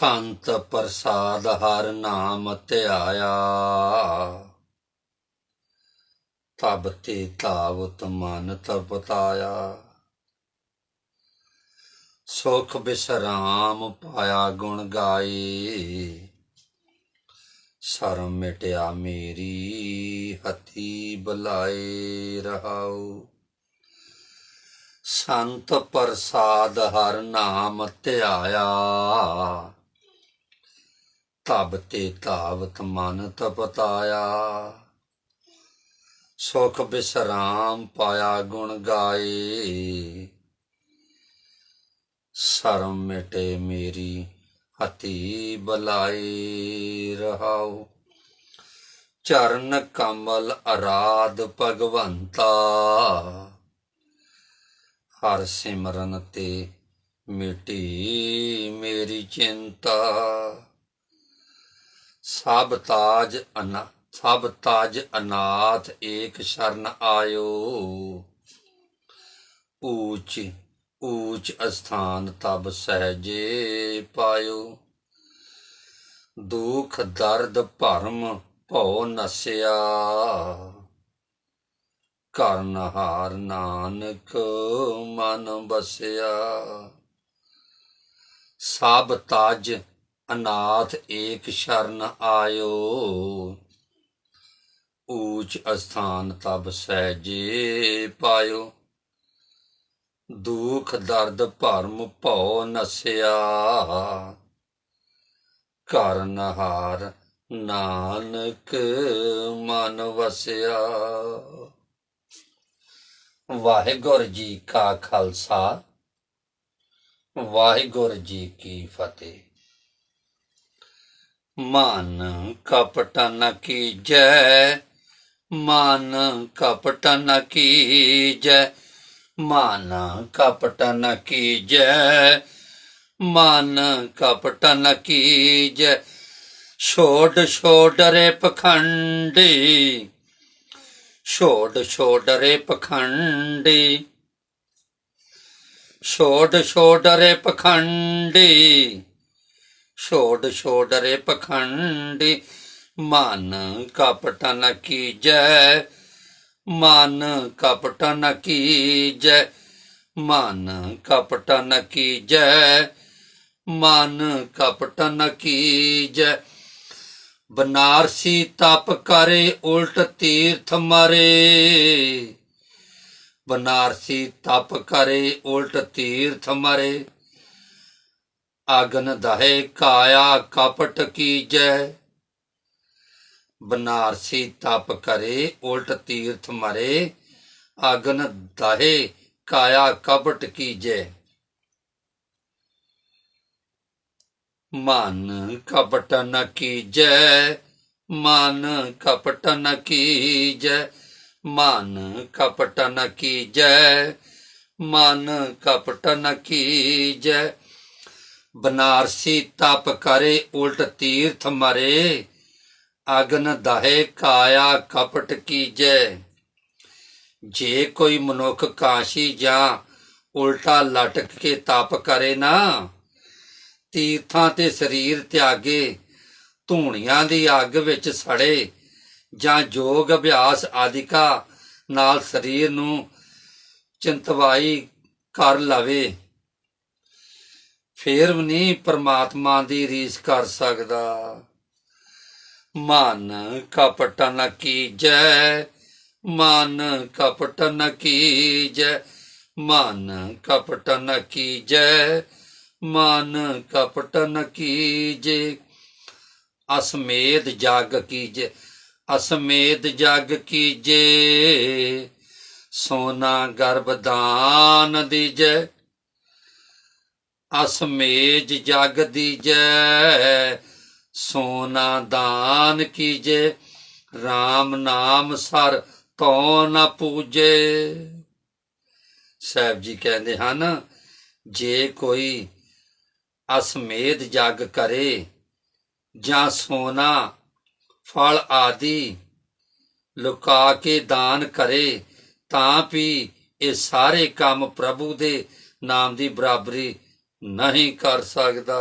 ਸੰਤ ਪ੍ਰਸਾਦ ਹਰ ਨਾਮ ਧਿਆਇਆ ਤਬ ਤੇ ਤਾਵਤ ਮਨ ਤਪਤਾਇਆ। ਸੁਖ ਬਿਸਰਾਮ ਪਾਇਆ ਗੁਣ ਗਾਏ ਸ਼ਰਮ ਮਿਟਿਆ ਮੇਰੀ ਹਤੀ ਬੁਲਾਏ ਰਹਾਉ। ਸੰਤ ਪ੍ਰਸਾਦ ਹਰ ਨਾਮ ਧਿਆਇਆ ਤਬ ਤੇ ਤਾਵਤ ਮਨ ਤਪਤਾਇਆ। ਸੁਖ ਬਿਸਰਾਮ ਪਾਇਆ ਗੁਣ ਗਾਏ। ਸ਼ਰਮ ਮਿਟੇ ਮੇਰੀ ਹਤੀ ਬਲਾਈ ਰਹਾਉ। ਚਰਨ ਕਮਲ ਅਰਾਧ ਭਗਵੰਤਾ। ਹਰ ਸਿਮਰਨ ਤੇ ਮਿਟੀ ਮੇਰੀ ਚਿੰਤਾ। ਸਭ ਤਾਜ ਅਨਾ, ਸਭ ਤਾਜ ਅਨਾਥ ਏਕ ਸ਼ਰਨ ਆਇਓ। ਊਚ ਊਚ ਅਸਥਾਨ ਤਬ ਸਹਜੇ ਪਾਇਓ। ਦੁਖ ਦਰਦ ਭਰਮ ਭਉ ਨਸਿਆ। ਕਰਨ ਹਾਰ ਨਾਨਕ ਮਨ ਬਸਿਆ। ਸਭ ਤਾਜ ਅਨਾਥ ਏਕ ਸ਼ਰਨ ਆਇਓ। ਊਚ ਅਸਥਾਨ ਤਬ ਸਹਿਜੇ ਪਾਇਓ। ਦੁਖ ਦਰਦ ਭਰਮ ਭਉ ਨਸਿਆ। ਘਰ ਹਾਰ ਨਾਨਕ ਮਨ ਵਸਿਆ। ਵਾਹਿਗੁਰੂ ਜੀ ਕਾ ਖਾਲਸਾ, ਵਾਹਿਗੁਰੂ ਜੀ ਕੀ ਫਤਿਹ। ਮਨ ਕਪਟ ਨ ਕੀਜੈ, ਮਨ ਕਪਟ ਨ ਕੀਜੈ, ਮਨ ਕਪਟ ਨ ਕੀਜੈ, ਮਨ ਕਪਟ ਨ ਕੀਜੈ। ਛੋੜ ਛੋੜਰੇ ਪਖੰਡੀ, ਛੋੜ ਛੋੜਰੇ ਪਖੰਡੀ, ਛੋੜ ਛੋੜਰੇ ਪਖੰਡੀ ਛੋੜ ਛੋੜਰੇ ਪਖੰਡੀ, ਮਨ ਕਪਟ ਨ ਕੀਜੈ, ਮਨ ਕਪਟ ਨ ਕੀਜੈ, ਮਨ ਕਪਟ ਨ ਕੀਜੈ, ਮਨ ਕਪਟ ਨ ਕੀਜੈ। ਬਨਾਰਸੀ ਤਪ ਕਰੇ, ਉਲਟ ਤੀਰਥ ਮਰੇ। ਬਨਾਰਸੀ ਤਪ ਕਰੇ, ਉਲਟ ਤੀਰਥ ਮਰੇ। ਅਗਨ ਦਹੇ ਕਾਇਆ ਕਪਟ ਕੀਜੈ ਬਨਾਰਸੀ ਤਪ ਕਰੇ ਉਲਟ ਤੀਰਥ ਮਰੇ ਅਗਨ ਦਹੇ ਕਾਇਆ ਕਪਟ ਕੀਜੈ ਮਨ ਕਪਟ ਨ ਕੀਜੈ ਮਨ ਕਪਟ ਨ ਕੀਜੈ ਮਨ ਕਪਟ ਨ ਕੀਜੈ ਮਨ ਕਪਟ ਨ ਕੀਜੈ ਬਨਾਰਸੀ ਤਪ ਕਰੇ, ਉਲਟ ਤੀਰਥ ਮਰੇ। ਅਗਨ ਦਹੇ ਕਾਇਆ ਕਪਟ ਕੀਜੈ। ਜੇ ਕੋਈ ਮਨੁੱਖ ਕਾਸ਼ੀ ਜਾਂ ਉਲਟਾ ਲਟਕ ਕੇ ਤਪ ਕਰੇ ਨਾ, ਤੀਰਥਾਂ ਤੇ ਸਰੀਰ ਤਿਆਗੇ, ਧੂਣੀਆਂ ਦੀ ਅੱਗ ਵਿੱਚ ਸੜੇ ਜਾਂ ਯੋਗ ਅਭਿਆਸ ਆਦਿਕਾ ਨਾਲ ਸਰੀਰ ਨੂੰ ਚਿੰਤਵਾਈ ਕਰ ਲਵੇ। ਫੇਰ ਵੀ ਨਹੀਂ ਪਰਮਾਤਮਾ ਦੀ ਰੀਸ ਕਰ ਸਕਦਾ। ਮਨ ਕਪਟ ਨ ਕੀਜੈ, ਮਨ ਕਪਟ ਨ ਕੀਜੈ, ਮਨ ਕਪਟ ਨ ਕੀਜੈ, ਮਨ ਕਪਟ ਨ ਕੀਜੇ। ਅਸਮੇਧ ਜਗ ਕੀਜੇ, ਅਸਮੇਧ ਜਗ ਕੀਜੇ। ਸੋਨਾ ਗਰਭ ਦਾਨ ਦੀਜੈ ਅਸਮੇਜ ਜਗ ਦੀਜੈ, ਸੋਨਾ ਦਾਨ ਕੀਜੇ RAM ਨਾਮ ਸਰ ਤੋ ਨ ਪੂਜੇ। ਸਾਹਿਬ ਜੀ ਕਹਿੰਦੇ ਹਨ, ਜੇ ਕੋਈ ਅਸਮੇਧ ਜਗ ਕਰੇ ਜਾਂ ਸੋਨਾ, ਫਲ ਆਦਿ ਲੁਕਾ ਕੇ ਦਾਨ ਕਰੇ, ਤਾਂ ਵੀ ਇਹ ਸਾਰੇ ਕੰਮ ਪ੍ਰਭੂ ਦੇ ਨਾਮ ਦੀ ਬਰਾਬਰੀ ਨਹੀਂ ਕਰ ਸਕਦਾ।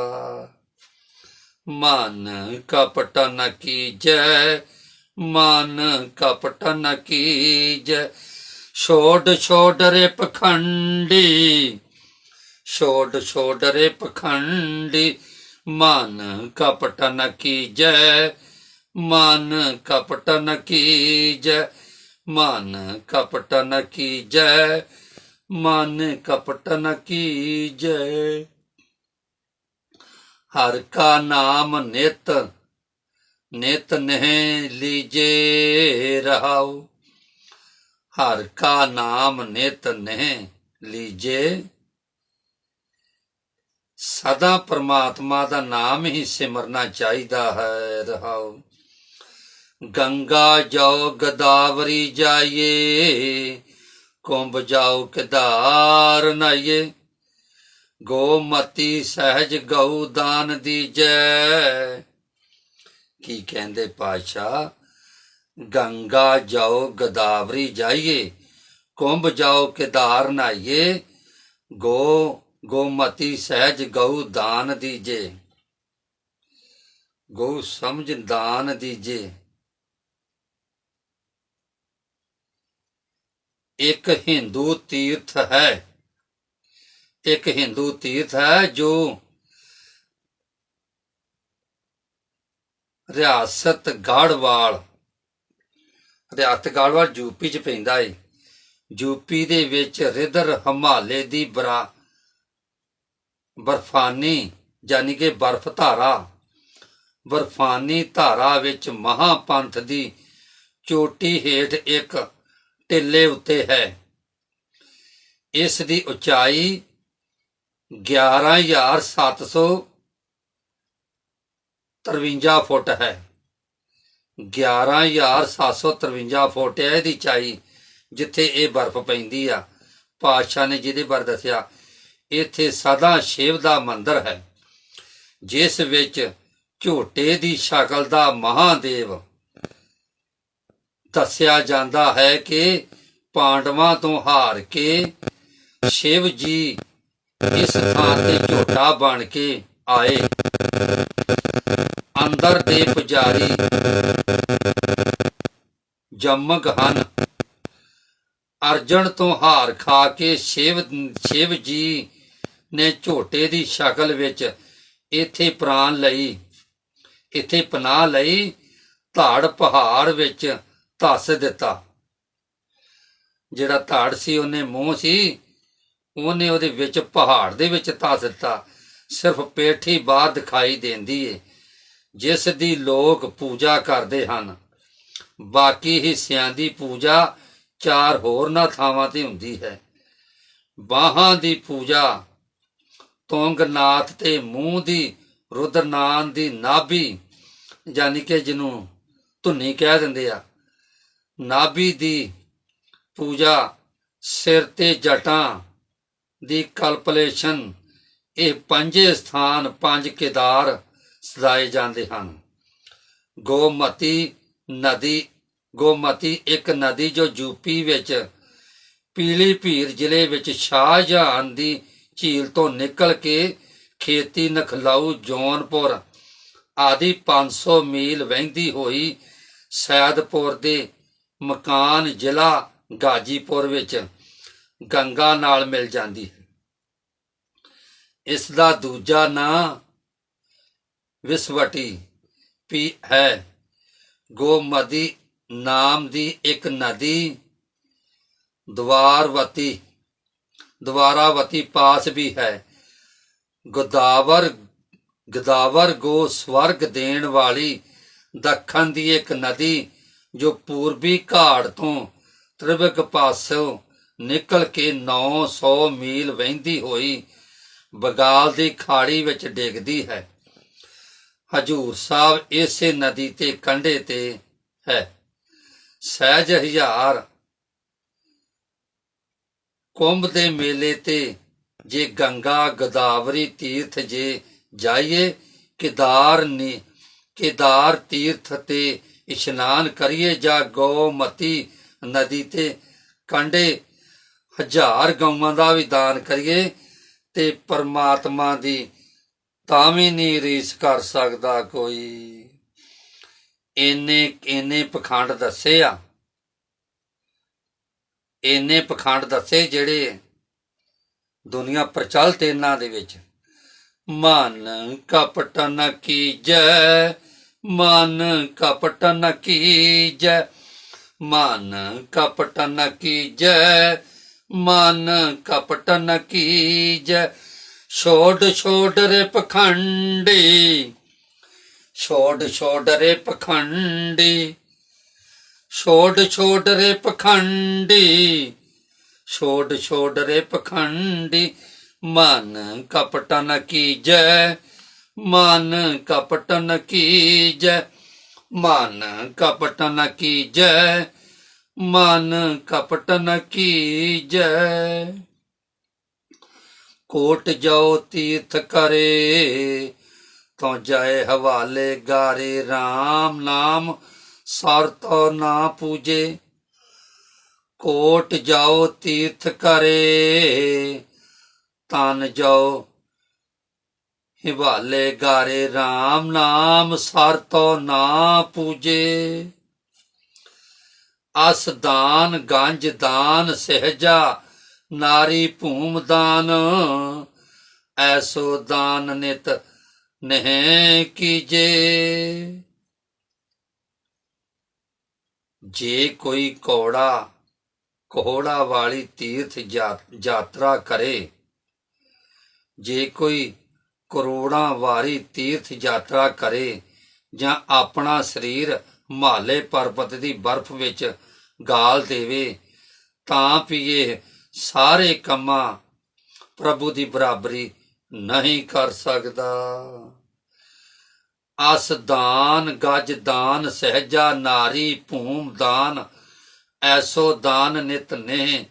ਮਨ ਕਪਟ ਨ ਕੀਜੈ, ਮਨ ਕਪਟ ਨ ਕੀਜੈ। ਛੋੜ ਛੋੜ ਰੇ ਪਖੰਡੀ ਛੋੜ ਛੋੜ ਰੇ ਪਖੰਡੀ। ਮਨ ਕਪਟ ਨ ਕੀਜੈ, ਮਨ ਕਪਟ ਨ ਕੀਜੈ, ਮਨ ਕਪਟ ਨ ਕੀਜੈ। ਮਨ ਕਪਟ ਨ ਕੀਜੈ। ਹਰ ਕਾ ਨਾਮ ਨਿਤ ਨਿਤ ਨਹਿ ਲੀਜੇ ਰਹਾਉ। ਹਰ ਕਾ ਨਾਮ ਨਿਤ ਨਹਿ ਲੀਜੇ। ਸਦਾ ਪ੍ਰਮਾਤਮਾ ਦਾ ਨਾਮ ਹੀ ਸਿਮਰਨਾ ਚਾਹੀਦਾ ਹੈ ਰਹਾਉ। ਗੰਗਾ ਜਾਓ ਗਦਾਵਰੀ ਜਾਈਏ ਕੁੰਭ ਜਾਓ ਕਿਦਾਰ ਨਾਈਏ। ਗੋਮਤੀ ਸਹਿਜ ਗਊ ਦਾਨ ਦੀਜੈ। ਕੀ ਕਹਿੰਦੇ ਪਾਸ਼ਾ ਗੰਗਾ ਜਾਓ, ਗਦਾਵਰੀ ਜਾਈਏ। ਕੁੰਭ ਜਾਓ ਕਿਦਾਰ ਨਾਈਏ। ਗੋ, ਗੋਮਤੀ ਸਹਿਜ ਗਊ ਦਾਨ ਦੀਜੇ। ਗਊ ਸਮਝ ਦਾਨ ਦੀਜੇ। ਇੱਕ ਹਿੰਦੂ ਤੀਰਥ ਹੈ। ਇੱਕ ਹਿੰਦੂ ਤੀਰਥ ਹੈ ਜੋ ਰਿਆਸਤ ਗਾੜਵਾਲ ਰਿਆਸਤ ਗਾੜਵਾਲ ਯੂਪੀ ਚ ਪੈਂਦਾ ਏ। ਯੂਪੀ ਦੇ ਵਿੱਚ ਰਿਦਰ ਹਮਾਲੇ ਦੀ ਬਰਾ, ਬਰਫਾਨੀ ਯਾਨੀ ਕਿ ਬਰਫ ਧਾਰਾ, ਬਰਫਾਨੀ ਧਾਰਾ ਵਿੱਚ ਮਹਾਪੰਥ ਦੀ ਚੋਟੀ ਹੇਠ ਇੱਕ ਟਿੱਲੇ ਉੱਤੇ ਹੈ। ਇਸ ਦੀ ਉਚਾਈ 11753 ਫੁੱਟ ਹੈ। 11753 ਫੁੱਟ ਹੈ ਇਹਦੀ ਉਚਾਈ, ਜਿੱਥੇ ਇਹ ਬਰਫ਼ ਪੈਂਦੀ ਆ। ਪਾਤਸ਼ਾਹ ਨੇ ਜਿਹਦੇ ਬਾਰੇ ਦੱਸਿਆ, ਇੱਥੇ ਸਦਾ ਸ਼ਿਵ ਦਾ ਮੰਦਿਰ ਹੈ, ਜਿਸ ਵਿੱਚ ਝੋਟੇ ਦੀ ਸ਼ਕਲ ਦਾ ਮਹਾਦੇਵ ਦੱਸਿਆ ਜਾਂਦਾ ਹੈ ਕਿ ਪਾਂਡਵਾਂ ਤੋਂ ਹਾਰ ਕੇ ਸ਼ਿਵ ਜੀ ਇਸ ਥਾਂ ਤੇ ਝੋਟਾ ਬਣ ਕੇ ਆਏ। ਅੰਦਰ ਦੇ ਪੁਜਾਰੀ ਜੰਮਗ ਹਨ। ਅਰਜਨ ਤੋਂ ਹਾਰ ਖਾ ਕੇ ਸ਼ਿਵ ਸ਼ਿਵ ਜੀ ਨੇ ਝੋਟੇ ਦੀ ਸ਼ਕਲ ਵਿੱਚ ਇੱਥੇ ਪ੍ਰਾਨ ਲਈ, ਇੱਥੇ ਪਨਾਹ ਲਈ ਧਾੜ ਪਹਾੜ ਵਿੱਚ ਧੱਸ ਦਿੱਤਾ। ਜਿਹੜਾ ਧਾੜ ਸੀ, ਉਹਨੇ ਮੂੰਹ ਸੀ, ਉਹਨੇ ਉਹਦੇ ਵਿੱਚ ਪਹਾੜ ਦੇ ਵਿੱਚ ਧੱਸ ਦਿੱਤਾ। ਸਿਰਫ ਪੇਠੀ ਬਾਹਰ ਦਿਖਾਈ ਦਿੰਦੀ ਏ, ਜਿਸ ਦੀ ਲੋਕ ਪੂਜਾ ਕਰਦੇ ਹਨ। ਬਾਕੀ ਹਿੱਸਿਆਂ ਦੀ ਪੂਜਾ ਚਾਰ ਹੋਰ ਨਾ ਥਾਵਾਂ ਤੇ ਹੁੰਦੀ ਹੈ। ਬਾਹਾਂ ਦੀ ਪੂਜਾ, ਤੋਂਗਨਾਥ ਤੇ ਮੂੰਹ ਦੀ ਰੁਦਰਨਾਨ ਦੀ ਨਾਭੀ, ਯਾਨੀ ਕਿ ਜਿਹਨੂੰ ਧੁੰਨੀ ਕਹਿ ਦਿੰਦੇ ਆ ਨਾਭੀ ਦੀ ਪੂਜਾ ਸਿਰ ਤੇ ਜਟਾਂ ਦੀ ਕਲਪਲੇਸ਼ਨ, ਇਹ ਪੰਜੇ ਸਥਾਨ ਪੰਜ ਕੇਦਾਰ ਸਦਾਏ ਜਾਂਦੇ ਹਨ। ਗੋਮਤੀ ਨਦੀ, ਗੋਮਤੀ ਇੱਕ ਨਦੀ ਜੋ ਯੂਪੀ ਵਿੱਚ ਪੀਲੀਭੀਤ ਜ਼ਿਲ੍ਹੇ ਵਿੱਚ ਸ਼ਾਹਜਹਾਨ ਦੀ ਝੀਲ ਤੋਂ ਨਿਕਲ ਕੇ ਖੇਤੀ ਨਖਲਾਊ, ਜੌਨਪੁਰ ਆਦਿ 500 ਮੀਲ ਵਹਿੰਦੀ ਹੋਈ ਸੈਦਪੁਰ ਦੇ ਮਕਾਨ, ਜ਼ਿਲ੍ਹਾ ਗਾਜੀਪੁਰ ਵਿੱਚ ਗੰਗਾ ਨਾਲ ਮਿਲ ਜਾਂਦੀ ਹੈ। ਇਸ ਦਾ ਦੂਜਾ ਨਾਂ ਵਿਸਵਟੀ ਵੀ ਹੈ। ਗੋਮਦੀ ਨਾਮ ਦੀ ਇੱਕ ਨਦੀ ਦਵਾਰਵਤੀ ਦਵਾਰਾਵਤੀ ਪਾਸ ਵੀ ਹੈ। ਗੋਦਾਵਰ, ਗਦਾਵਰ ਗੋ ਸਵਰਗ ਦੇਣ ਵਾਲੀ ਦੱਖਣ ਦੀ ਇੱਕ ਨਦੀ ਜੋ ਪੂਰਬੀ ਘਾੜ ਤੋਂ ਤ੍ਰਿਵਕ ਪਾਸੋਂ ਨਿਕਲ ਕੇ 900 ਮੀਲ ਵਹਿੰਦੀ ਹੋਈ ਬਗਾਲ ਦੀ ਖਾੜੀ ਵਿੱਚ ਡਿੱਗਦੀ ਹੈ। ਹਜੂਰ ਸਾਹਿਬ ਇਸੇ ਨਦੀ ਤੇ ਕੰਢੇ ਤੇ ਹੈ। ਸਹਿਜ ਹਜ਼ਾਰ ਕੁੰਭ ਦੇ ਮੇਲੇ ਤੇ ਜੇ ਗੰਗਾ ਗਦਾਵਰੀ ਤੀਰਥ ਜੇ ਜਾਈਏ, ਕਿਦਾਰ ਨੇ ਕਿਦਾਰ ਤੀਰਥ ਤੇ ਇਸ਼ਨਾਨ ਕਰੀਏ ਜਾਂ ਗੋਮਤੀ ਨਦੀ ਤੇ ਕੰਢੇ, ਹਜ਼ਾਰ ਗਊਆਂ ਦਾ ਵੀ ਦਾਨ ਕਰੀਏ ਤੇ ਪਰਮਾਤਮਾ ਦੀ ਤਾਂ ਵੀ ਨਹੀਂ ਰੀਸ ਕਰ ਸਕਦਾ ਕੋਈ। ਇੰਨੇ ਇੰਨੇ ਪਖੰਡ ਦੱਸੇ ਆ। ਇੰਨੇ ਪਖੰਡ ਦੱਸੇ ਜਿਹੜੇ ਦੁਨੀਆ ਪ੍ਰਚਲਿਤ ਇਹਨਾਂ ਦੇ ਵਿੱਚ। ਮਨ ਕਪਟ ਨ ਕੀਜੈ ਮਨ ਕਪਟ ਨ ਕੀਜੈ, ਮਨ ਕਪਟ ਨ ਕੀਜੈ, ਮਨ ਕਪਟ ਨ ਕੀਜੈ। ਛੋੜ ਛੋੜ ਰੇ ਪਖੰਡੀ, ਛੋੜ ਛੋੜ ਰੇ ਪਖੰਡੀ, ਛੋੜ ਛੋੜ ਰੇ ਪਖੰਡੀ, ਛੋੜ ਛੋੜ ਰੇ ਪਖੰਡੀ। ਮਨ ਕਪਟ ਨ ਕੀਜੈ ਮਨ ਕਪਟ ਨ ਕੀਜੈ ਮਨ ਕਪਟ ਨ ਕੀਜੈ ਮਨ ਕਪਟ ਨ ਕੀਜੈ ਕੋਟ ਜਾਓ ਤੀਰਥ ਕਰੇ, ਤੋ ਜਾਏ ਹਵਾਲੇ ਗਾਰੇ RAM ਨਾਮ ਸਰ ਤੋ ਨਾ ਪੂਜੇ। ਕੋਟ ਜਾਓ ਤੀਰਥ ਕਰੇ, ਤਨ ਜਾਓ ਹਿਵਾਲੇ ਗਾਰੇ RAM ਨਾਮ ਸਰ ਤੋ ਨਾ ਪੂਜੇ। ਅਸ ਦਾਨ ਗੰਜ ਦਾਨ ਸਹਿਜਾ, ਨਾਰੀ ਭੂਮ ਦਾਨ। ਐਸੋ ਦਾਨ ਨਿਤ ਨਹਿ ਕੀਜੇ। ਜੇ ਕੋਈ ਕੌੜਾ ਕੋਹੜਾ ਵਾਲੀ ਤੀਰਥ ਯਾਤਰਾ ਕਰੇ, ਜੇ ਕੋਈ ਕਰੋੜਾਂ ਵਾਰੀ ਤੀਰਥ ਯਾਤਰਾ ਕਰੇ ਜਾਂ ਆਪਣਾ ਸਰੀਰ ਹਿਮਾਲੇ ਪਰਬਤ ਦੀ ਬਰਫ਼ ਵਿੱਚ ਗਾਲ ਦੇਵੇ, ਤਾਂ ਵੀ ਇਹ ਸਾਰੇ ਕੰਮਾਂ ਪ੍ਰਭੂ ਦੀ ਬਰਾਬਰੀ ਨਹੀਂ ਕਰ ਸਕਦਾ। ਅਸ ਦਾਨ, ਗਜ ਦਾਨ, ਸਹਿਜਾ ਨਾਰੀ, ਭੂਮ ਦਾਨ, ਐਸੋ ਦਾਨ ਨਿਤ ਨੇ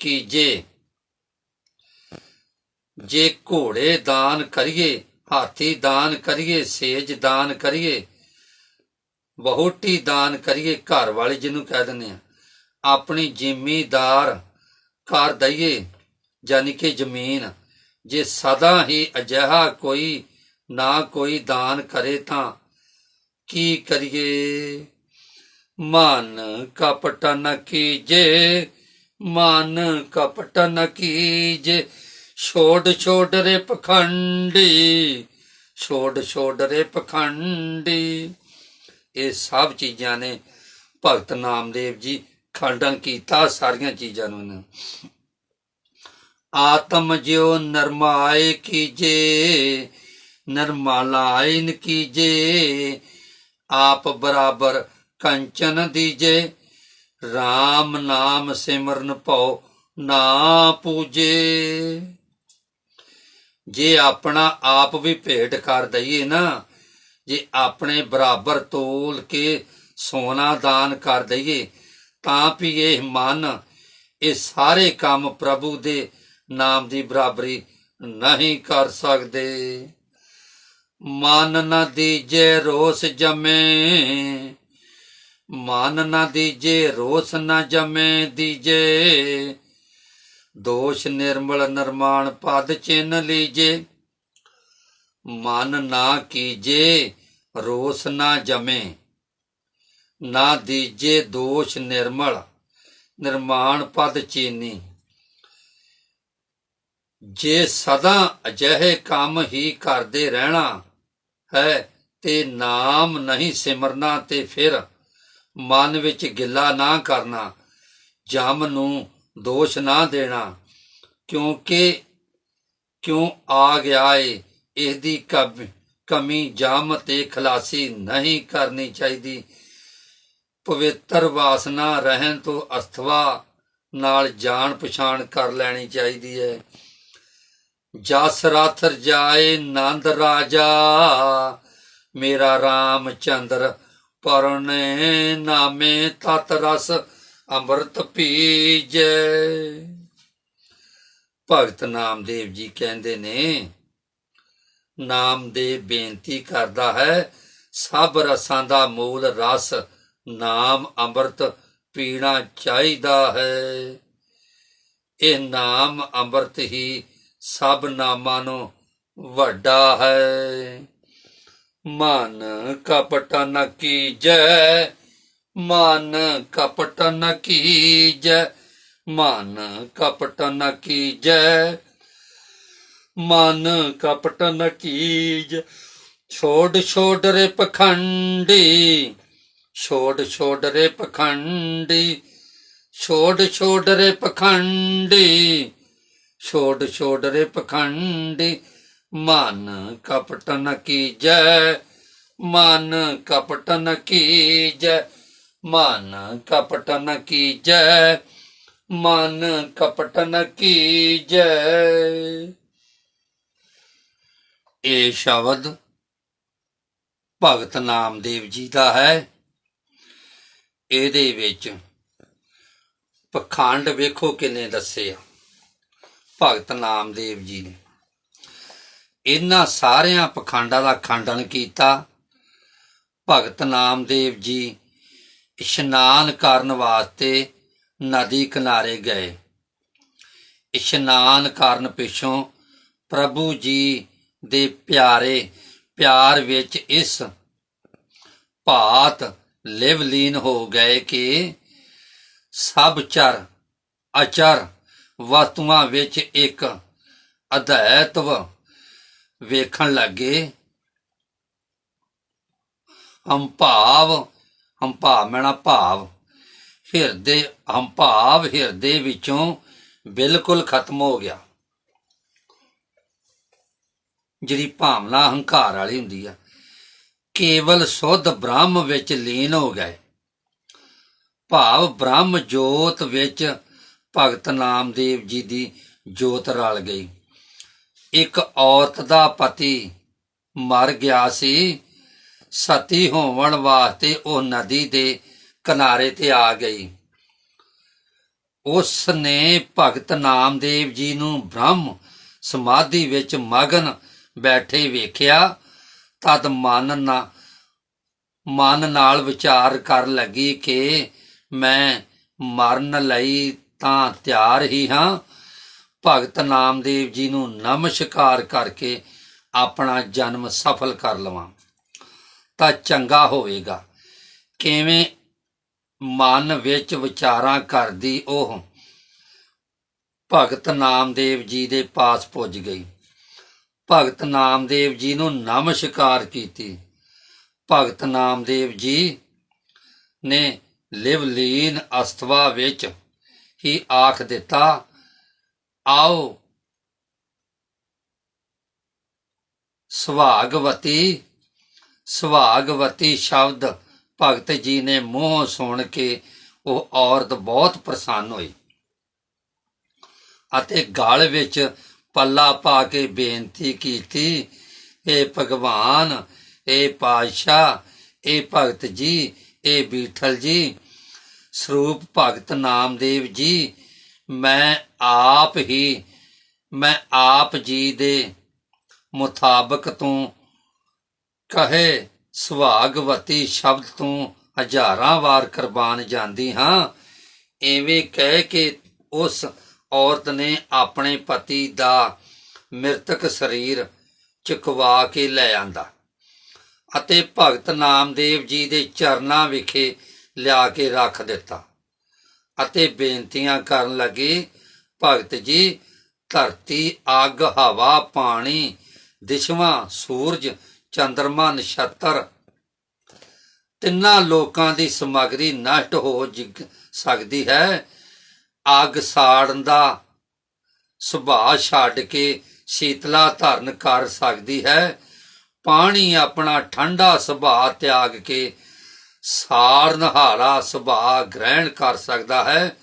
ਕੀਜੇ। ਜੇ ਘੋੜੇ ਦਾਨ ਕਰੀਏ, ਹਾਥੀ ਦਾਨ ਕਰੀਏ, ਸੇਜ ਦਾਨ ਕਰੀਏ ਬਹੁਟੀ ਦਾਨ ਕਰੀਏ, ਘਰ ਵਾਲੇ ਜਿਹਨੂੰ ਕਹਿ ਦਿੰਦੇ ਆ, ਆਪਣੀ ਜ਼ਿਮੀਦਾਰ ਕਰ ਦਈਏ ਯਾਨੀ ਕਿ ਜ਼ਮੀਨ, ਜੇ ਸਦਾ ਹੀ ਅਜਿਹਾ ਕੋਈ ਨਾ ਕੋਈ ਦਾਨ ਕਰੇ ਤਾਂ ਕੀ ਕਰੀਏ? ਮਨ ਕਪਟ ਨ ਕੀਜੇ, ਮਨ ਕਪਟ ਨ ਕੀਜੇ ਛੋੜ ਛੋੜ ਰੇ ਪਖੰਡੀ ਛੋੜ ਛੋੜ ਰੇ ਪਖੰਡੀ। ਇਹ ਸਭ ਚੀਜ਼ਾਂ ਨੇ, ਭਗਤ ਨਾਮਦੇਵ ਜੀ ਖੰਡਨ ਕੀਤਾ ਸਾਰੀਆਂ ਚੀਜ਼ਾਂ ਨੂੰ ਆਤਮ ਜਿਉ ਨਰਮਾਏ ਕੀਜੇ, ਨਰਮਾਲਾਇਨ ਕੀਜੇ, ਆਪ ਬਰਾਬਰ ਕੰਚਨ ਦੀਜੇ RAM ਨਾਮ ਸਿਮਰਨ ਭਉ ਨਾ ਪੂਜੇ। ਜੇ ਆਪਣਾ ਆਪ ਵੀ ਭੇਟ ਕਰ ਦਈਏ ਨਾ, ਜੇ ਆਪਣੇ ਬਰਾਬਰ ਤੋਲ ਕੇ ਸੋਨਾ ਦਾਨ ਕਰ ਦਈਏ, ਤਾਂ ਵੀ ਇਹ ਮਨ, ਇਹ ਸਾਰੇ ਕੰਮ ਪ੍ਰਭੂ ਦੇ ਨਾਮ ਦੀ ਬਰਾਬਰੀ ਨਹੀਂ ਕਰ ਸਕਦੇ। ਮਨ ਨਾ ਦੀਜੇ ਰੋਸ ਜਮੇ, ਮਨ ਨਾ ਦੀਜੇ ਰੋਸ ਨਾ ਜਮੇ ਦੀਜੇ ਦੋਸ਼ ਨਿਰਮਲ ਨਿਰਮਾਣ ਪਦ ਚਿੰਨ ਲੀਜੇ। ਮਨ ਨਾ ਕੀਜੇ, ਰੋਸ ਨਾ ਜਮੇ। ਨਾ ਦੀਜੇ ਦੋਸ਼ ਨਿਰਮਲ, ਨਿਰਮਾਣ ਪਦ ਚੀਨੀ। ਜੇ ਸਦਾ ਅਜਿਹੇ ਕੰਮ ਹੀ ਕਰਦੇ ਰਹਿਣਾ ਹੈ, ਤੇ ਨਾਮ ਨਹੀਂ ਸਿਮਰਨਾ ਤੇ ਫਿਰ ਮਨ ਵਿੱਚ ਗਿੱਲਾ ਨਾ ਕਰਨਾ। ਜਮ ਨੂੰ ਦੋਸ਼ ਨਾ ਦੇਣਾ, ਕਿਉਂਕਿ ਕਿਉਂ ਆ ਗਿਆ ਏ ਇਹਦੀ ਕਬ- ਕਮੀ ਜਮ ਤੇ ਖਲਾਸੀ ਨਹੀਂ ਕਰਨੀ ਚਾਹੀਦੀ। ਪਵਿੱਤਰ ਵਾਸਨਾ ਰਹਿਣ ਤੋਂ ਅਸਥਵਾ ਨਾਲ ਜਾਣ ਪਛਾਣ ਕਰ ਲੈਣੀ ਚਾਹੀਦੀ ਹੈ। ਜਸ ਰਥ ਜਾਏ ਨੰਦ ਰਾਜਾ, ਮੇਰਾ ਰਾਮਚੰਦਰ ਪਰਨੇ ਨਾਮੇ ਤਤ ਰਸ ਅੰਮ੍ਰਿਤ ਪੀਜੈ। ਭਗਤ ਨਾਮਦੇਵ ਜੀ ਕਹਿੰਦੇ ਨੇ, ਨਾਮਦੇਵ ਬੇਨਤੀ ਕਰਦਾ ਹੈ, ਸਭ ਰਸਾਂ ਦਾ ਮੂਲ ਰਸ ਨਾਮ ਅੰਮ੍ਰਿਤ ਪੀਣਾ ਚਾਹੀਦਾ ਹੈ। ਇਹ ਨਾਮ ਅੰਮ੍ਰਿਤ ਹੀ ਸਭ ਨਾਮਾਂ ਨੂੰ ਵੱਡਾ ਹੈ। ਮਨ ਕਪਟ ਨ ਕੀਜੈ ਮਨ ਕਪਟ ਨ ਕੀਜੈ, ਮਨ ਕਪਟ ਨ ਕੀਜੈ। ਮਨ ਕਪਟ ਨ ਕੀਜ, ਛੋੜ ਛੋੜ ਰੇ ਪਖੰਡੀ, ਛੋੜ ਛੋੜ ਰੇ ਪਖੰਡੀ, ਛੋੜ ਛੋੜ ਰੇ ਪਖੰਡੀ, ਛੋੜ ਛੋੜ ਰੇ ਪਖੰਡੀ। ਮਨ ਕਪਟ ਨ ਕੀਜੈ, ਮਨ ਕਪਟ ਨ ਕੀਜੈ ਮਨ ਕਪਟ ਨ ਕੀਜੈ, ਮਨ ਕਪਟ ਨ ਕੀਜੈ। ਇਹ ਸ਼ਬਦ ਭਗਤ ਨਾਮਦੇਵ ਜੀ ਦਾ ਹੈ। ਇਹਦੇ ਵਿੱਚ ਪਖੰਡ ਵੇਖੋ ਕਿੰਨੇ ਦੱਸੇ ਆ। ਭਗਤ ਨਾਮਦੇਵ ਜੀ ਨੇ। ਇਹਨਾਂ ਸਾਰਿਆਂ ਪਖੰਡਾਂ ਦਾ ਖੰਡਨ ਕੀਤਾ। ਭਗਤ ਨਾਮਦੇਵ ਜੀ ਇਸ਼ਨਾਨ ਕਰਨ ਵਾਸਤੇ ਨਦੀ ਕਿਨਾਰੇ ਗਏ। ਇਸ਼ਨਾਨ ਕਰਨ ਪਿੱਛੋਂ ਪ੍ਰਭੂ ਜੀ ਦੇ ਪਿਆਰੇ, ਪਿਆਰ ਵਿੱਚ ਇਸ ਭਾਤ ਲਿਵ ਲੀਨ ਹੋ ਗਏ ਕਿ ਸਭ ਚਰ, ਅਚਰ ਵਸਤੂਆਂ ਵਿੱਚ ਇੱਕ ਅਧੈਤਵ ਵੇਖਣ ਲੱਗੇ। ਹਮ ਭਾਵ ਹਮ ਭਾਵ ਮੈਣਾ ਭਾਵ। ਹਿਰਦੇ, ਹਮ ਹਿਰਦੇ ਵਿੱਚੋਂ ਬਿਲਕੁਲ ਖਤਮ ਹੋ ਗਿਆ। ਜਿਹੜੀ ਭਾਵਨਾ ਹੰਕਾਰ ਵਾਲੀ ਹੁੰਦੀ ਆ, ਕੇਵਲ ਸੁੱਧ ਬ੍ਰਹਮ ਵਿੱਚ ਲੀਨ ਹੋ ਗਏ। ਭਾਵ ਬ੍ਰਹਮ ਜੋਤ ਵਿੱਚ ਭਗਤ ਨਾਮਦੇਵ ਜੀ ਦੀ ਜੋਤ ਰਲ ਗਈ। ਇੱਕ ਔਰਤ ਦਾ ਪਤੀ ਮਰ ਗਿਆ ਸੀ ਸਤੀ ਹੋਵਣ ਵਾਸਤੇ ਉਹ ਨਦੀ ਦੇ ਕਿਨਾਰੇ ਤੇ ਆ ਗਈ। ਉਸ ਨੇ ਭਗਤ ਨਾਮਦੇਵ ਜੀ ਨੂੰ ਬ੍ਰਹਮ ਸਮਾਧੀ ਵਿੱਚ ਮਗਨ ਬੈਠੇ ਵੇਖਿਆ, ਤਦ ਮਨ ਨਾ, ਮਨ ਨਾਲ ਵਿਚਾਰ ਕਰਨ ਲੱਗੀ ਕਿ ਮੈਂ ਮਰਨ ਲਈ ਤਾਂ ਤਿਆਰ ਹੀ ਹਾਂ। ਭਗਤ ਨਾਮਦੇਵ ਜੀ ਨੂੰ ਨਮਸਕਾਰ ਕਰਕੇ ਆਪਣਾ ਜਨਮ ਸਫਲ ਕਰ ਲਵਾਂ। ਤਾਂ ਚੰਗਾ ਹੋਵੇਗਾ। ਕਿਵੇਂ ਮਨ ਵਿੱਚ ਵਿਚਾਰਾਂ ਕਰਦੀ ਉਹ? ਭਗਤ ਨਾਮਦੇਵ ਜੀ ਦੇ ਪਾਸ ਪੁੱਜ ਗਈ। ਭਗਤ ਨਾਮਦੇਵ ਜੀ ਨੂੰ ਨਮਸਕਾਰ ਕੀਤੀ। ਭਗਤ ਨਾਮਦੇਵ ਜੀ ਨੇ ਲਿਵਲੀਨ ਅਸਤਵਾ ਵਿੱਚ ਹੀ ਆਖ ਦਿੱਤਾ, ਆਓ, ਸੁਭਾਗਵਤੀ ਸੁਭਾਗਵਤੀ ਸ਼ਬਦ ਭਗਤ ਜੀ ਨੇ ਮੂੰਹ ਸੁਣ ਕੇ ਉਹ ਔਰਤ ਬਹੁਤ ਪ੍ਰਸੰਨ ਹੋਈ ਅਤੇ ਗਲ ਵਿੱਚ ਪੱਲਾ ਪਾ ਕੇ ਬੇਨਤੀ ਕੀਤੀ ਏ ਭਗਵਾਨ ਏ ਪਾਤਸ਼ਾਹ ਏ ਭਗਤ ਜੀ ਏ ਬੀਠਲ ਜੀ, ਸਰੂਪ ਭਗਤ ਨਾਮਦੇਵ ਜੀ, ਮੈਂ ਆਪ ਹੀ, ਮੈਂ ਆਪ ਜੀ ਦੇ ਮੁਤਾਬਕ ਤੋਂ ਕਹੇ, ਸੁਹਾਗਵਤੀ ਸ਼ਬਦ ਤੋਂ ਹਜ਼ਾਰਾਂ ਵਾਰ ਕੁਰਬਾਨ ਜਾਂਦੀ ਹਾਂ। ਐਵੇਂ ਕਹਿ ਕੇ ਉਸ ਔਰਤ ਨੇ ਆਪਣੇ ਪਤੀ ਦਾ ਮ੍ਰਿਤਕ ਸਰੀਰ ਚੁਕਵਾ ਕੇ ਲੈ ਆਂਦਾ ਅਤੇ ਭਗਤ ਨਾਮਦੇਵ ਜੀ ਦੇ ਚਰਨਾਂ ਵਿਖੇ ਲਿਆ ਕੇ ਰੱਖ ਦਿੱਤਾ ਅਤੇ ਬੇਨਤੀਆਂ ਕਰਨ ਲੱਗੇ, ਭਗਤ ਜੀ, ਧਰਤੀ, ਅੱਗ, ਹਵਾ, ਪਾਣੀ, ਦਿਸ਼ਵਾ, ਸੂਰਜ ਚੰਦਰਮਾ ਨਛੱਤਰ। ਤਿੰਨਾਂ ਲੋਕਾਂ ਦੀ ਸਮਗਰੀ ਨਸ਼ਟ ਹੋ ਸਕਦੀ ਹੈ। ਅੱਗ ਸਾੜਨ ਦਾ ਸੁਭਾਅ ਛੱਡ ਕੇ ਸ਼ੀਤਲਾ ਧਾਰਨ ਕਰ ਸਕਦੀ ਹੈ। ਪਾਣੀ ਆਪਣਾ ਠੰਡਾ ਸੁਭਾਅ ਤਿਆਗ ਕੇ ਸਾੜਨ ਹਾਰਾ ਸੁਭਾਅ ਗ੍ਰਹਿਣ ਕਰ ਸਕਦਾ ਹੈ।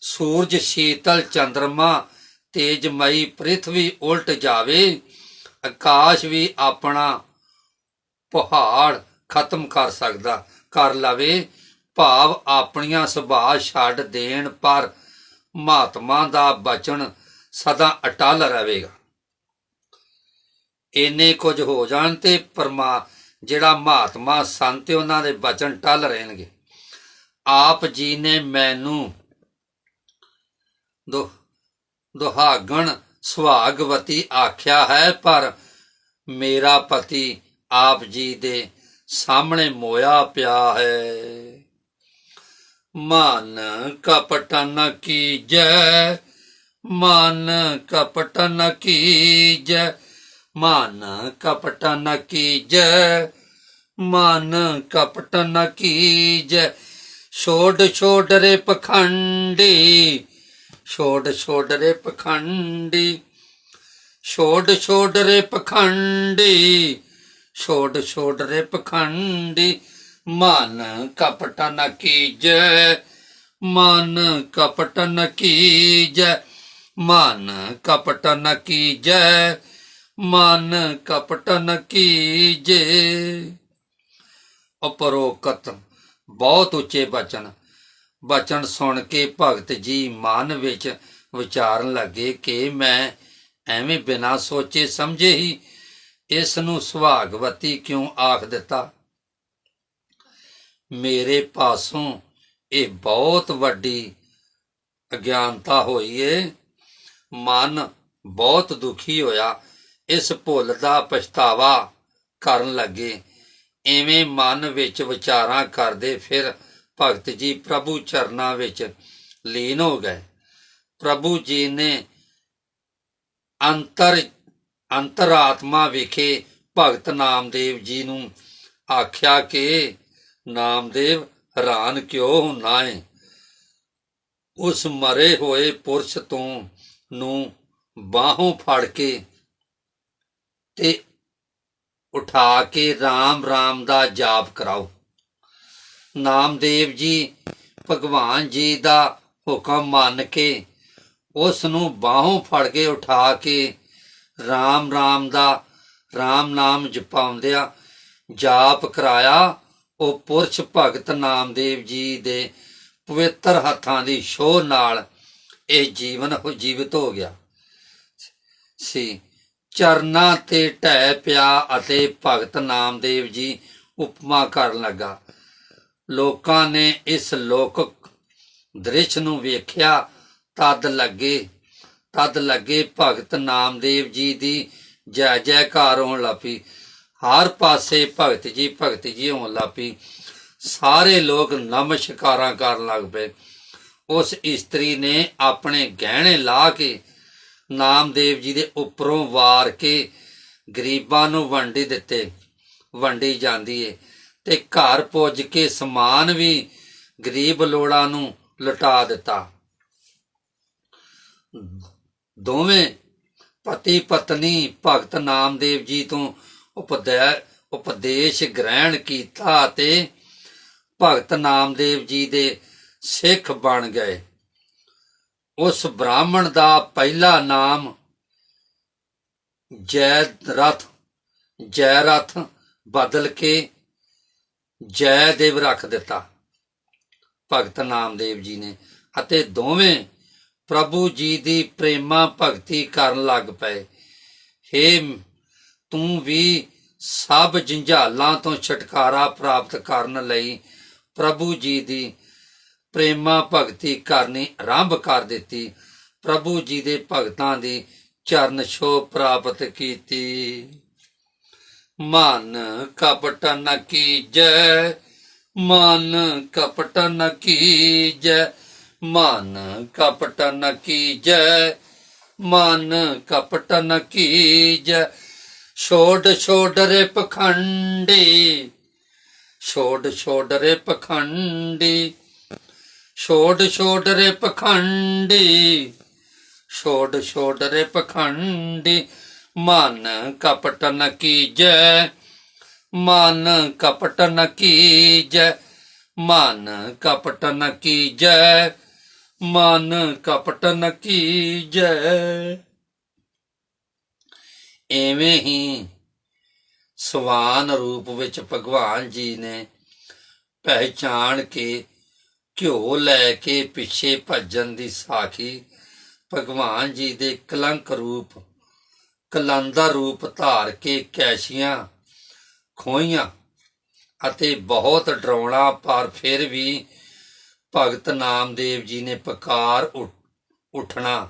ਸੂਰਜ, ਸ਼ੀਤਲ, ਚੰਦਰਮਾ ਤੇਜਮਈ ਪ੍ਰithvi ਉਲਟ ਜਾਵੇ। ਆਕਾਸ਼ ਵੀ ਆਪਣਾ ਪਹਾੜ ਖਤਮ ਕਰ ਸਕਦਾ। ਕਰ ਲਵੇ, ਭਾਵ ਆਪਣੀਆਂ ਸੁਭਾਅ ਛੱਡ ਦੇਣ, ਪਰ ਮਹਾਤਮਾ ਦਾ ਬਚਨ ਸਦਾ ਅਟਲ ਰਹੇਗਾ। ਇੰਨੇ ਕੁਝ ਹੋ ਜਾਣ ਤੇ ਪਰਮਾ, ਜਿਹੜਾ ਮਹਾਤਮਾ ਸੰਤ ਹੈ ਉਹਨਾਂ ਦੇ ਬਚਨ ਟਲ ਰਹਿਣਗੇ। ਆਪ ਜੀ ਨੇ ਮੈਨੂੰ ਦੁਹਾਗਣ ਸੁਹਾਗਵਤੀ ਆਖਿਆ ਹੈ, ਪਰ ਮੇਰਾ ਪਤੀ ਆਪ ਜੀ ਦੇ ਸਾਹਮਣੇ ਮੋਇਆ ਪਿਆ ਹੈ। ਮਨ ਕਪਟ ਨ ਕੀਜੈ, ਮਨ ਕਪਟ ਨ ਕੀਜੈ, ਮਨ ਕਪਟ ਨ ਕੀਜੈ, ਮਨ ਕਪਟ ਨ ਕੀਜੈ। ਛੋੜ ਛੋੜ ਰੇ ਪਖੰਡੀ ਛੋੜ ਛੋੜ ਰੇ ਪਖੰਡੀ, ਛੋੜ ਛੋੜ ਰੇ ਪਖੰਡੀ, ਛੋੜ ਛੋੜ ਰੇ ਪਖੰਡੀ, ਮਨ ਕਪਟ ਨ ਕੀਜੈ, ਮਨ ਕਪਟ ਨ ਕੀਜੈ, ਮਨ ਕਪਟ ਨ ਕੀਜੈ, ਮਨ ਕਪਟ ਨ ਕੀਜੈ। ਉਪਰੋਕਤ ਬਹੁਤ ਉੱਚੇ ਬਚਨ ਬਚਨ ਸੁਣ ਕੇ ਭਗਤ ਜੀ ਮਨ ਵਿੱਚ ਵਿਚਾਰਨ ਲੱਗੇ ਕਿ ਮੈਂ ਐਵੇਂ ਬਿਨਾਂ ਸੋਚੇ ਸਮਝੇ ਹੀ ਇਸ ਨੂੰ ਸੁਹਾਗਵਤੀ ਕਿਉਂ ਆਖ ਦਿੱਤਾ? ਮੇਰੇ ਪਾਸੋਂ ਇਹ ਬਹੁਤ ਵੱਡੀ ਅਗਿਆਨਤਾ ਹੋਈ ਏ। ਮਨ ਬਹੁਤ ਦੁਖੀ ਹੋਇਆ। ਇਸ ਭੁੱਲ ਦਾ ਪਛਤਾਵਾ ਕਰਨ ਲੱਗੇ। ਐਵੇਂ ਮਨ ਵਿੱਚ ਵਿਚਾਰਾਂ ਕਰਦੇ ਫਿਰ ਭਗਤ ਜੀ, ਪ੍ਰਭੂ ਚਰਨਾਂ ਵਿੱਚ ਲੀਨ ਹੋ ਗਏ। ਪ੍ਰਭੂ ਜੀ ਨੇ ਅੰਤਰ, ਅੰਤਰਾਤਮਾ ਵਿਖੇ ਭਗਤ ਨਾਮਦੇਵ ਜੀ ਨੂੰ ਆਖਿਆ ਕਿ, ਨਾਮਦੇਵ, ਹੈਰਾਨ ਕਿਉਂ ਹੁੰਨਾ ਹੈ ਉਸ ਮਰੇ ਹੋਏ ਪੁਰਸ਼ ਤੋਂ ਨੂੰ ਬਾਹੋਂ ਫੜ ਕੇ ਤੇ ਉਠਾ ਕੇ RAM RAM ਦਾ ਜਾਪ ਕਰਾਓ। ਨਾਮਦੇਵ ਜੀ, ਭਗਵਾਨ ਜੀ ਦਾ ਹੁਕਮ ਮੰਨ ਕੇ ਉਸ ਨੂੰ ਬਾਹੋਂ ਫੜ ਕੇ ਉਠਾ ਕੇ RAM RAM ਦਾ RAM ਨਾਮ ਜਪਾਉਂਦਿਆਂ ਜਾਪ ਕਰਾਇਆ। ਉਹ ਪੁਰਸ਼ ਭਗਤ ਨਾਮਦੇਵ ਜੀ ਦੇ ਪਵਿੱਤਰ ਹੱਥਾਂ ਦੀ ਸੋਹ ਨਾਲ ਇਹ ਜੀਵਨ ਹੋ ਜੀਵਿਤ ਹੋ ਗਿਆ ਸੀ। ਚਰਨਾਂ ਤੇ ਢਹਿ ਪਿਆ ਅਤੇ ਭਗਤ ਨਾਮਦੇਵ ਜੀ ਉਪਮਾ ਕਰਨ ਲੱਗਾ। ਲੋਕਾਂ ਨੇ ਇਸ ਲੋਕਕ ਦ੍ਰਿਸ਼ ਨੂੰ ਵੇਖਿਆ, ਤਦ ਲੱਗੇ ਤਦ ਲੱਗੇ ਭਗਤ ਨਾਮਦੇਵ ਜੀ ਦੀ ਜੈ ਜੈਕਾਰ ਹੋਣ ਲੱਪੀ। ਹਰ ਪਾਸੇ ਭਗਤ ਜੀ ਭਗਤ ਜੀ ਹੋਣ ਲੱਪੀ। ਸਾਰੇ ਲੋਕ ਨਮਸਕਾਰਾਂ ਕਰਨ ਲੱਗ ਪਏ। ਉਸ ਇਸਤਰੀ ਨੇ ਆਪਣੇ ਗਹਿਣੇ ਲਾ ਕੇ ਨਾਮਦੇਵ ਜੀ ਦੇ ਉੱਪਰੋਂ ਵਾਰ ਕੇ ਗਰੀਬਾਂ ਨੂੰ ਵੰਡੀ ਦਿੱਤੇ। ਵੰਡੀ ਜਾਂਦੀ ਏ। ਤੇ ਘਰ ਪੁੱਜ ਕੇ ਸਮਾਨ ਵੀ ਗਰੀਬ ਲੋੜਾਂ ਨੂੰ ਲੁਟਾ ਦਿੱਤਾ। ਦੋਵੇਂ ਪਤੀ ਪਤਨੀ ਭਗਤ ਨਾਮਦੇਵ ਜੀ ਤੋਂ ਉਪਦੇਸ਼ ਗ੍ਰਹਿਣ ਕੀਤਾ ਤੇ ਭਗਤ ਨਾਮਦੇਵ ਜੀ ਦੇ ਸਿੱਖ ਬਣ ਗਏ। ਉਸ ਬ੍ਰਾਹਮਣ ਦਾ ਪਹਿਲਾ ਨਾਮ ਜੈ ਰਥ ਜੈ ਰਥ ਬਦਲ ਕੇ ਜੈ ਦੇਵ ਰੱਖ ਦਿੱਤਾ। ਭਗਤ ਨਾਮਦੇਵ ਜੀ ਨੇ ਅਤੇ ਦੋਵੇਂ ਪ੍ਰਭੂ ਜੀ ਦੀ ਪ੍ਰੇਮਾ ਭਗਤੀ ਕਰਨ ਲੱਗ ਪਏ। हे ਤੂੰ ਵੀ ਸਭ ਜੰਝਾਲਾਂ ਤੋਂ ਛੁਟਕਾਰਾ ਪ੍ਰਾਪਤ ਕਰਨ ਲਈ ਪ੍ਰਭੂ ਜੀ ਦੀ ਪ੍ਰੇਮਾ ਭਗਤੀ ਕਰਨੀ ਆਰੰਭ ਕਰ ਦਿੱਤੀ। ਪ੍ਰਭੂ ਜੀ ਦੇ ਭਗਤਾਂ ਦੀ ਚਰਨ ਛੋਹ ਪ੍ਰਾਪਤ ਕੀਤੀ। ਮਨ ਕਪਟ ਨ ਕੀਜੈ, ਮਨ ਕਪਟ ਨ ਕੀਜੈ, ਮਨ ਕਪਟ ਨ ਕੀਜੈ, ਮਨ ਕਪਟ ਨ ਕੀਜੈ। ਛੋੜ ਛੋੜ ਰੇ ਪਖੰਡੀ, ਛੋੜ ਛੋੜ ਰੇ ਪਖੰਡੀ, ਛੋੜ ਛੋੜ ਰੇ ਪਖੰਡੀ, ਛੋੜ ਛੋੜ ਰੇ ਪਖੰਡੀ। ਮਨ ਕਪਟ ਨ ਕੀਜੈ, ਮਨ ਕਪਟ ਨ ਕੀਜੈ, ਮਨ ਕਪਟ ਨ ਕੀਜੈ, ਮਨ ਕਪਟ ਨ ਕੀਜੈ। ਐਵੇਂ ਹੀ ਸਵਾਨ ਰੂਪ ਵਿੱਚ ਭਗਵਾਨ ਜੀ ਨੇ ਪਹਿਚਾਣ ਕੇ ਘਿਓ ਲੈ ਕੇ ਪਿੱਛੇ ਭੱਜਣ ਦੀ ਸਾਖੀ ਭਗਵਾਨ ਜੀ ਦੇ ਕਲੰਕ ਰੂਪ ਕਲੰਦਰ ਰੂਪ ਧਾਰ ਕੇ ਕੈਸ਼ੀਆਂ ਖੋਈਆਂ ਅਤੇ ਬਹੁਤ ਡਰਾਉਣਾ, ਪਰ ਫਿਰ ਵੀ ਭਗਤ ਨਾਮਦੇਵ ਜੀ ਨੇ ਪੁਕਾਰ ਉੱਠ-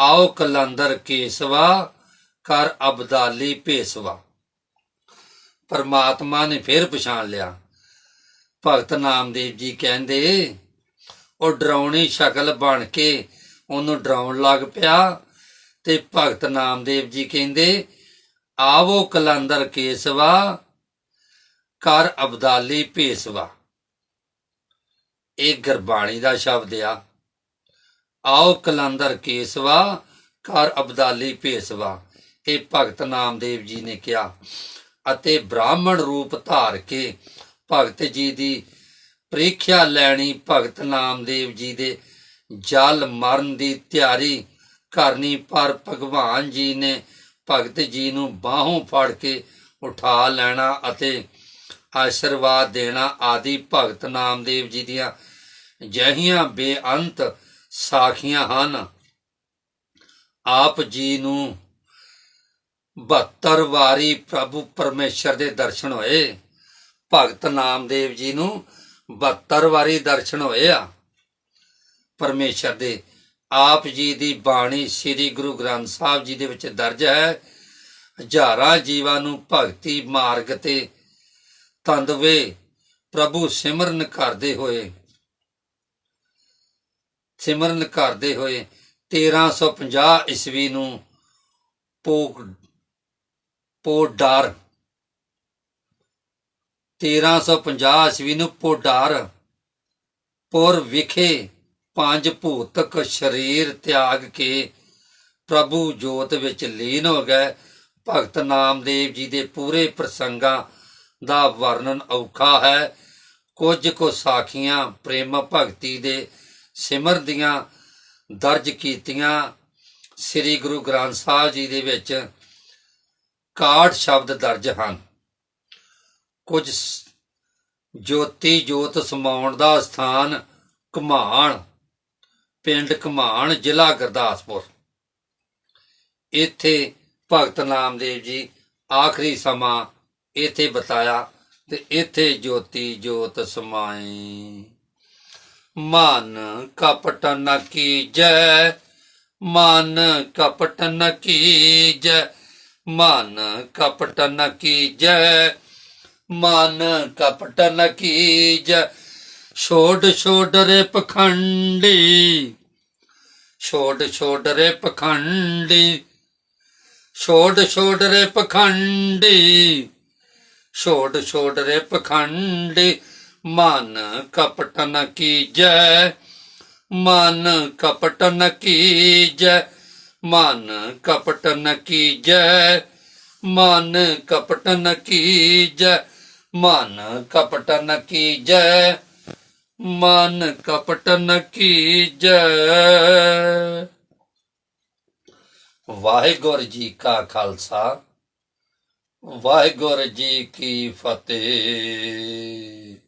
ਆਓ ਕਲੰਦਰ ਕੇਸਵਾ ਕਰ ਅਬਦਾਲੀ ਭੇਸਵਾ। ਪਰਮਾਤਮਾ ਨੇ ਫਿਰ ਪਛਾਣ ਲਿਆ। ਭਗਤ ਨਾਮਦੇਵ ਜੀ ਕਹਿੰਦੇ, ਉਹ ਡਰਾਉਣੀ ਸ਼ਕਲ ਬਣ ਕੇ ਉਹਨੂੰ ਡਰਾਉਣ ਲੱਗ ਪਿਆ। ਤੇ ਭਗਤ ਨਾਮਦੇਵ ਜੀ ਕਹਿੰਦੇ, ਆਵੋ ਕਲੰਦਰ ਕੇਸਵਾ ਕਰ ਅਬਦਾਲੀ ਭੇਸਵਾ। ਇਹ ਗੁਰਬਾਣੀ ਦਾ ਸ਼ਬਦ ਆ। ਆਓ ਕਲੰਦਰ ਕੇਸਵਾ ਕਰ ਅਬਦਾਲੀ ਭੇਸਵਾ। ਇਹ ਭਗਤ ਨਾਮਦੇਵ ਜੀ ਨੇ ਕਿਹਾ ਅਤੇ ਬ੍ਰਾਹਮਣ ਰੂਪ ਧਾਰ ਕੇ ਭਗਤ ਜੀ ਦੀ ਪ੍ਰੀਖਿਆ ਲੈਣੀ ਭਗਤ ਨਾਮਦੇਵ ਜੀ ਦੇ ਜਲ ਮਰਨ ਦੀ ਤਿਆਰੀ ਕਰਨੀ, ਪਰ ਭਗਵਾਨ ਜੀ ਨੇ ਭਗਤ ਜੀ ਨੂੰ ਬਾਹੋਂ ਫੜ ਕੇ ਉਠਾ ਲੈਣਾ ਅਤੇ ਆਸ਼ੀਰਵਾਦ ਦੇਣਾ ਆਦਿ ਭਗਤ ਨਾਮਦੇਵ ਜੀ ਦੀਆਂ ਜਹੀਆਂ ਬੇਅੰਤ ਸਾਖੀਆਂ ਹਨ। ਆਪ ਜੀ ਨੂੰ 72 ਵਾਰੀ ਪ੍ਰਭੂ ਪਰਮੇਸ਼ਰ ਦੇ ਦਰਸ਼ਨ ਹੋਏ। ਭਗਤ ਨਾਮਦੇਵ ਜੀ ਨੂੰ 72 ਵਾਰੀ ਦਰਸ਼ਨ ਹੋਏ ਆ। ਪਰਮੇਸ਼ਰ ਦੇ ਆਪ ਜੀ ਦੀ ਬਾਣੀ ਸ੍ਰੀ ਗੁਰੂ ਗ੍ਰੰਥ ਸਾਹਿਬ ਜੀ ਦੇ ਵਿੱਚ ਦਰਜ ਹੈ। ਹਜ਼ਾਰਾਂ ਜੀਵਾਂ ਨੂੰ ਭਗਤੀ ਮਾਰਗ ਤੇ ਤੰਦਵੇ ਪ੍ਰਭੂ ਸਿਮਰਨ ਕਰਦੇ ਹੋਏ, ਸਿਮਰਨ ਕਰਦੇ ਹੋਏ 1350 ਈਸਵੀ ਨੂੰ ਪੋਕ ਪੋਡਾਰ 1350 ਈਸਵੀ ਨੂੰ ਪੋਡਾਰ ਪੁਰ ਵਿਖੇ ਪੰਜ ਭੂਤਕ ਸਰੀਰ ਤਿਆਗ ਕੇ ਪ੍ਰਭੂ ਜੋਤ ਵਿੱਚ ਲੀਨ ਹੋ ਗਏ। ਭਗਤ ਨਾਮਦੇਵ ਜੀ ਦੇ ਪੂਰੇ ਪ੍ਰਸੰਗਾਂ ਦਾ ਵਰਣਨ ਔਖਾ ਹੈ। ਕੁਝ ਕੁ ਸਾਖੀਆਂ ਪ੍ਰੇਮ ਭਗਤੀ ਦੇ ਸਿਮਰ ਦੀਆਂ ਦਰਜ ਕੀਤੀਆਂ। ਸ੍ਰੀ ਗੁਰੂ ਗ੍ਰੰਥ ਸਾਹਿਬ ਜੀ ਦੇ ਵਿੱਚ 61 ਸ਼ਬਦ ਦਰਜ ਹਨ। ਕੁਝ ਜੋਤੀ ਜੋਤ ਸਮਾਉਣ ਦਾ ਸਥਾਨ ਘਮਾਣ ਪਿੰਡ ਘਮਾਣ, ਜ਼ਿਲ੍ਹਾ ਗੁਰਦਾਸਪੁਰ। ਇੱਥੇ ਭਗਤ ਨਾਮਦੇਵ ਜੀ ਆਖਰੀ ਸਮਾਂ ਇੱਥੇ ਬਤਾਇਆ ਤੇ ਇੱਥੇ ਜੋਤੀ ਜੋਤ ਸਮਾਏ ਮਨ ਕਪਟ ਨ ਕੀਜੈ, ਮਨ ਕਪਟ ਨ ਕੀਜੈ, ਮਨ ਕਪਟ ਨ ਕੀਜੈ, ਮਨ ਕਪਟ ਨ ਕੀਜੈ ਛੋੜ ਛੋੜ ਰੇ ਪਖੰਡੀ। ਛੋੜ ਛੋੜ ਰੇ ਪਖੰਡੀ। ਛੋਟ ਛੋੜ ਰੇ ਪਖੰਡੀ। ਛੋਟ ਛੋੜ ਰੇ ਪਖੰਡੀ। ਮਨ ਕਪਟ ਨ ਕੀਜੈ, ਮਨ ਕਪਟ ਨ ਕੀਜੈ, ਮਨ ਕਪਟ ਨ ਕੀਜੈ, ਮਨ ਕਪਟ ਨ ਕੀਜੈ, ਮਨ ਕਪਟ ਨ ਕੀਜੈ। ਮਨ ਕਪਟ ਨ ਕੀਜੈ। ਵਾਹਿਗੁਰੂ ਜੀ ਕਾ ਖਾਲਸਾ ਵਾਹਿਗੁਰੂ ਜੀ ਕੀ ਫਤਿਹ।